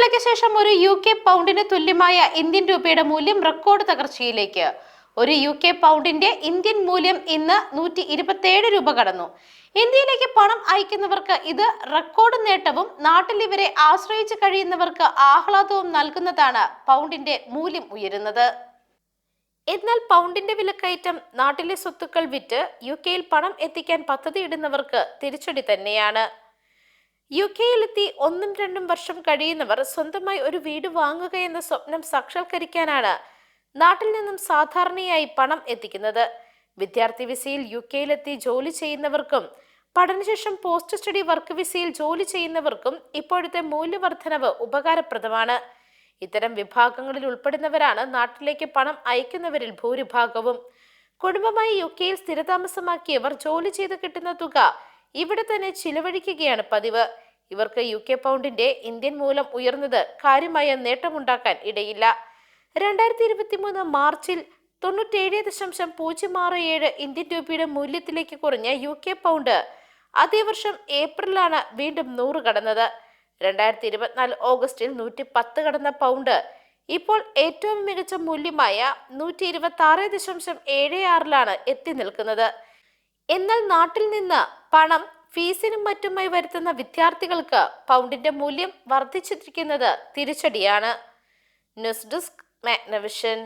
ഇടവേളയ്ക്ക് ശേഷം ഒരു യു കെ പൗണ്ടിന് തുല്യമായ ഇന്ത്യൻ രൂപയുടെ മൂല്യം റെക്കോർഡ് തകർച്ചയിലേക്ക്. ഒരു യു കെ പൗണ്ടിന്റെ ഇന്ത്യൻ മൂല്യം ഇന്ന് നൂറ്റി ഇരുപത്തിയേഴ് രൂപ കടന്നു. ഇന്ത്യയിലേക്ക് പണം അയക്കുന്നവർക്ക് ഇത് റെക്കോർഡ് നേട്ടവും നാട്ടിൽ ഇവരെ ആശ്രയിച്ച് കഴിയുന്നവർക്ക് ആഹ്ലാദവും നൽകുന്നതാണ് പൗണ്ടിന്റെ മൂല്യം ഉയരുന്നത്. എന്നാൽ പൗണ്ടിന്റെ വിലക്കയറ്റം നാട്ടിലെ സ്വത്തുക്കൾ വിറ്റ് യു കെയിൽ പണം എത്തിക്കാൻ പദ്ധതിയിടുന്നവർക്ക് തിരിച്ചടി തന്നെയാണ്. യു കെയിലെത്തി ഒന്നും രണ്ടും വർഷം കഴിയുന്നവർ സ്വന്തമായി ഒരു വീട് വാങ്ങുക എന്ന സ്വപ്നം സാക്ഷാത്കരിക്കാനാണ് നാട്ടിൽ നിന്നും സാധാരണയായി പണം എത്തിക്കുന്നത്. വിദ്യാർത്ഥി വിസയിൽ യു കെയിലെത്തി ജോലി ചെയ്യുന്നവർക്കും പഠനശേഷം പോസ്റ്റ് സ്റ്റഡി വർക്ക് വിസയിൽ ജോലി ചെയ്യുന്നവർക്കും ഇപ്പോഴത്തെ മൂല്യവർദ്ധനവ് ഉപകാരപ്രദമാണ്. ഇത്തരം വിഭാഗങ്ങളിൽ ഉൾപ്പെടുന്നവരാണ് നാട്ടിലേക്ക് പണം അയക്കുന്നവരിൽ ഭൂരിഭാഗവും. കുടുംബമായി യു കെയിൽ സ്ഥിരതാമസമാക്കിയവർ ജോലി ചെയ്ത് കിട്ടുന്ന തുക ഇവിടെ തന്നെ ചിലവഴിക്കുകയാണ് പതിവ്. ഇവർക്ക് യു കെ പൗണ്ടിന്റെ ഇന്ത്യൻ മൂലം ഉയർന്നത് കാര്യമായ നേട്ടമുണ്ടാക്കാൻ ഇടയില്ല. രണ്ടായിരത്തി ഇരുപത്തി മൂന്ന് മാർച്ചിൽ തൊണ്ണൂറ്റേഴ് ദശാംശം പൂജ്യം ആറ് ഏഴ് ഇന്ത്യൻ രൂപയുടെ മൂല്യത്തിലേക്ക് കുറഞ്ഞ യു കെ പൗണ്ട് അതേ വർഷം ഏപ്രിലാണ് വീണ്ടും നൂറ് കടന്നത്. രണ്ടായിരത്തി ഇരുപത്തിനാല് ഓഗസ്റ്റിൽ നൂറ്റി പത്ത് കടന്ന പൗണ്ട് ഇപ്പോൾ ഏറ്റവും മികച്ച മൂല്യമായ നൂറ്റി ഇരുപത്തി ആറ് ദശാംശം ഏഴ് ആറിലാണ് എത്തി നിൽക്കുന്നത്. എന്നാൽ നാട്ടിൽ നിന്ന് പണം ഫീസിനും മറ്റുമായി വരുത്തുന്ന വിദ്യാർത്ഥികൾക്ക് പൗണ്ടിന്റെ മൂല്യം വർദ്ധിച്ചിരിക്കുന്നത് തിരിച്ചടിയാണ്. News desk Magnavision.